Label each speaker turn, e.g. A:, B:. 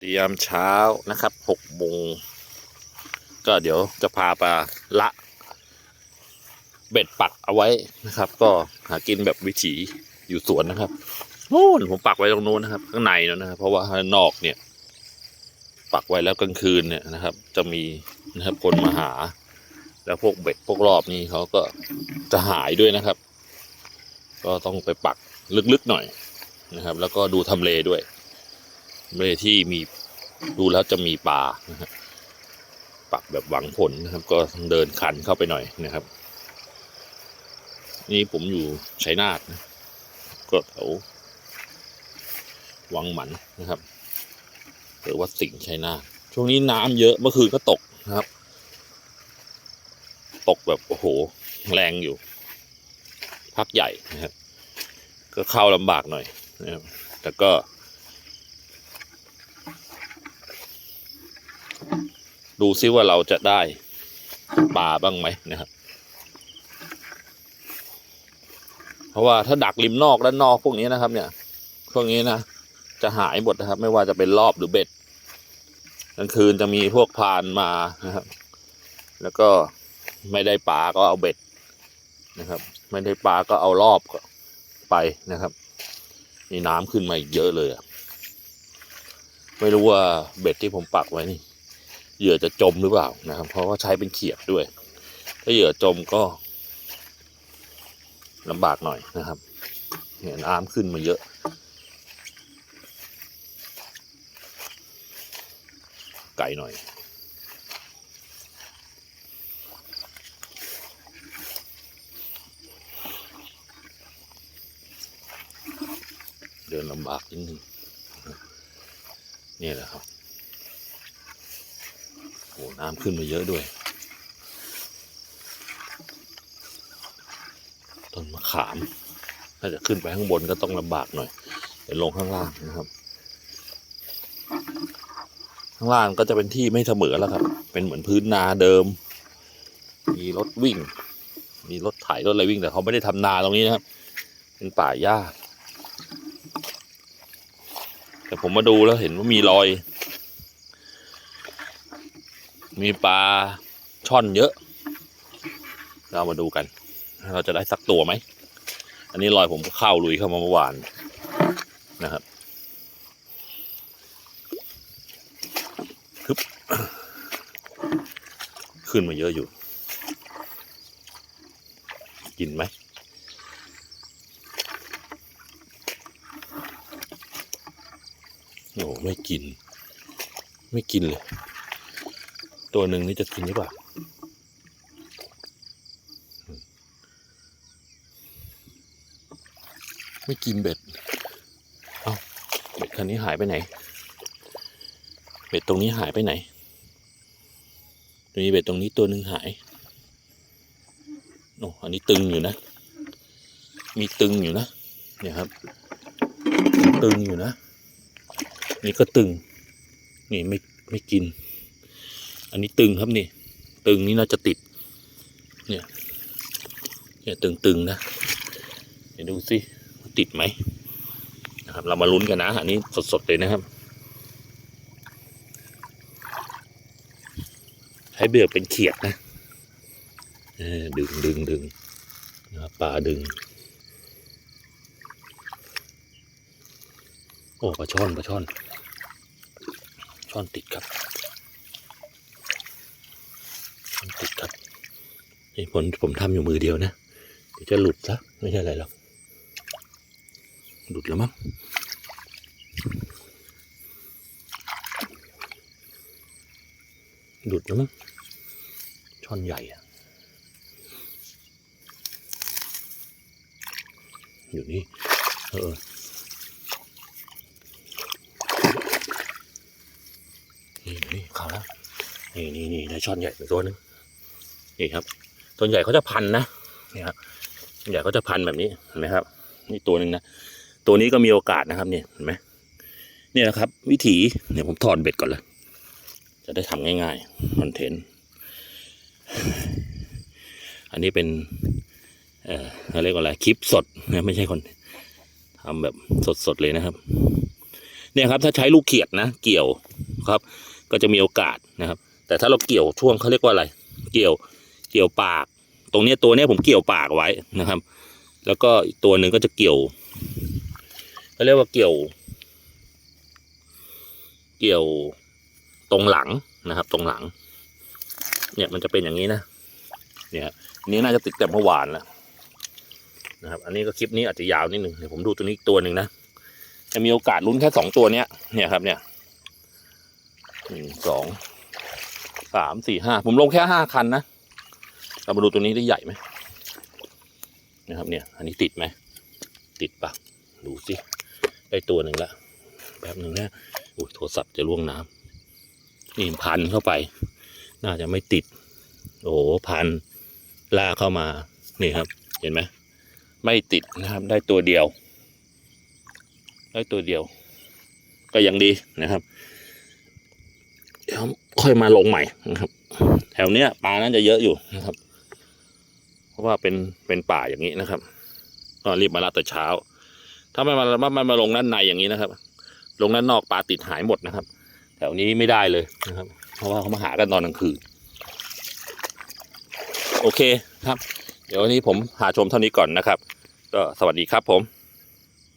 A: เตรียมเช้านะครับหกโมงก็เดี๋ยวจะพาไปละ เบ็ดปักเอาไว้นะครับ ก็หากินแบบวิถีอยู่สวนนะครับโน่นผมปักไว้ตรงนู้นนะครับ ข้างในนั่นนะครับเพราะว่าข้างนอกเนี่ย ปักไว้แล้วกลางคืนเนี่ยนะครับ จะมีนะครับคนมาหา แล้วพวกเบ็ดพวกรอบนี้เขาก็จะหายด้วยนะครับ ก็ต้องไปปักลึกๆหน่อยนะครับ แล้วก็ดูทำเลด้วย เลที่มีดูแล้วจะมีปลานะครับปักแบบหวังผลนะครับ ก็เดินคันเข้าไปหน่อยนะครับ นี่ผมอยู่ชัยนาทนะก็แถววังหมันนะครับหรือว่าสิงห์ชัยนาทช่วงนี้น้ำเยอะเมื่อคืนก็ตกนะครับ ตกแบบโอ้โหแรงอยู่ พักใหญ่นะครับ ก็เข้าลำบากหน่อยนะครับแต่ก็ ดูซิว่าเราจะได้ปลาบ้างไหมนะครับ เพราะว่าถ้าดักริมนอกด้านนอกพวกนี้นะครับ เนี่ย พวกนี้นะจะหายหมดนะครับ ไม่ว่าจะเป็นรอบหรือเบ็ดกลางคืนจะมีพวกพานมานะครับ แล้วก็ไม่ได้ปลาก็เอาเบ็ดนะครับ ไม่ได้ปลาก็เอารอบก็ไปนะครับมีน้ำขึ้นมาอีกเยอะเลยอะไม่รู้ว่าเบ็ดที่ผมปักไว้นี่ เหยื่อจะจมหรือเปล่านะครับ เพราะว่าใช้เป็นเขียดด้วย ถ้าเหยื่อจมก็ลำบากหน่อยนะครับเนี่ยน้ำขึ้นมาเยอะ ไกลหน่อย เดินลำบากนิดนึงนี่แหละครับ น้ำขึ้นมาเยอะด้วย ต้นมะขาม ถ้าจะขึ้นไปข้างบนก็ต้องลำบากหน่อยเดี๋ยวลงข้างล่างนะครับ ข้างล่างก็จะเป็นที่ไม่เสมอแล้วครับ เป็นเหมือนพื้นนาเดิม มีรถวิ่ง มีรถไถรถอะไรวิ่งแต่เขาไม่ได้ทำนาตรงนี้นะครับ เป็นป่าหญ้าแต่ผมมาดูแล้วเห็นว่ามีรอย มีปลาช่อนเยอะ เรามาดูกัน เราจะได้สักตัวไหม อันนี้รอยผมก็เข้าลุยเข้ามาเมื่อวานนะครับึบขึ้นมาเยอะอยู่ กินไหม โอ้ไม่กิน ไม่กินเลย ตัวหนึ่งนี่จะกินหรือเปล่าไม่กินเบ็ด เอาเบ็ดคันนี้หายไปไหน เบ็ดตรงนี้หายไปไหนมีเบ็ดตรงนี้ตัวหนึ่งหาย โอ้ อันนี้ตึงอยู่นะ มีตึงอยู่นะ เนี่ยครับ ตึงอยู่นะ นี่ก็ตึง นี่ไม่ไม่กิน อันนี้ตึงครับนี่ ตึงนี่น่าจะติด เนี่ย เนี่ยตึงๆนะ เดี๋ยวดูสิติดไหมนะครับ เรามาลุ้นกันนะ อันนี้สดๆเลยนะครับ ให้เบือกเป็นเขียดนะดึงดึงดึงนะปลาดึง โอ้ปลาช่อนปลาช่อน ช่อนติดครับ ช่อน ติดครับนี่ผมผมทำอยู่มือเดียวนะเดี๋ยวจะหลุดซะไม่ใช่อะไรหรอกหลุดแล้วมั้งหลุดแล้วมั้งช่อนใหญ่อะอยู่นี่เออนี่นี่ขาแล้วนี่นี่นี่ได้ช่อนใหญ่ตัวหนึง นี่ครับตัวใหญ่เขาจะพันนะนี่ครับส่วใหญ่เขาจะพันแบบนี้เห็นไหมครับ นี่ตัวหนึ่งนะตัวนี้ก็มีโอกาสนะครับเนี่ยเห็นไหมนี่นะครับ วิธีเนี่ยวผมถอนเบ็ดก่อนเลยจะได้ทำง่ายๆคอนเทนต์อันนี้เป็นเอ่อเขาเรียกว่าอะไรคลิปสดนะไม่ใช่คนทำแบบสดๆเลยนะครับ เนี่ยครับถ้าใช้ลูกเขียดนะ เกี่ยวครับ ก็จะมีโอกาสนะครับ แต่ถ้าเราเกี่ยวช่วงเขาเรียกว่าอะไร เกี่ยว เกี่ยวปาก ตรงนี้ตัวนี้ผมเกี่ยวปากไว้นะครับ แล้วก็อีกตัวหนึ่งก็จะเกี่ยวเขาเรียกว่าเกี่ยว เกี่ยวตรงหลังนะครับ ตรงหลัง เนี่ยมันจะเป็นอย่างนี้นะเนี่ยนนี้น่าจะติดแต่เมื่อวานแล้วนะครับ อันนี้ก็คลิปนี้อาจจะยาวนิดหนึ่งเดี๋ยวผมดูตัวนี้อีกตัวหนึ่งนะจะมีโอกาสลุ้นแค่สองตัวเนี้ยเนี่ยครับเนี่ยหนึ่งสองสามสี่ห้าผมลงแค่ห้าคันนะ เรามาดูตัวนี้ได้ใหญ่ไหมนะครับเนี่ย อันนี้ติดไหม ติดปะดูสิ ได้ตัวหนึ่งละแป๊บหนึ่งนะอุ้ยโทรศัพท์จะล่วงน้ำนี่พันเข้าไป น่าจะไม่ติด โอ้โหพันลากเข้ามา นี่ครับ เห็นไหมไม่ติดนะครับ ได้ตัวเดียว ได้ตัวเดียว ก็ยังดีนะครับเดี๋ยวค่อยมาลงใหม่นะครับ แถวเนี้ยปลาน่าจะเยอะอยู่นะครับ ราะว่าเป็นเป็นป่าอย่างนี้นะครับ ก็รีบมาละแต่เช้า ถ้าไม่มามามามาลงด้านในอย่างนี้นะครับ ลงด้านนอกปลาติดหายหมดนะครับ แถวนี้ไม่ได้เลยนะครับ เพราะว่าเขามาหากันตอนกลางคืนโอเคครับ เดี๋ยววันนี้ผมหาชมเท่านี้ก่อนนะครับ ก็สวัสดีครับผม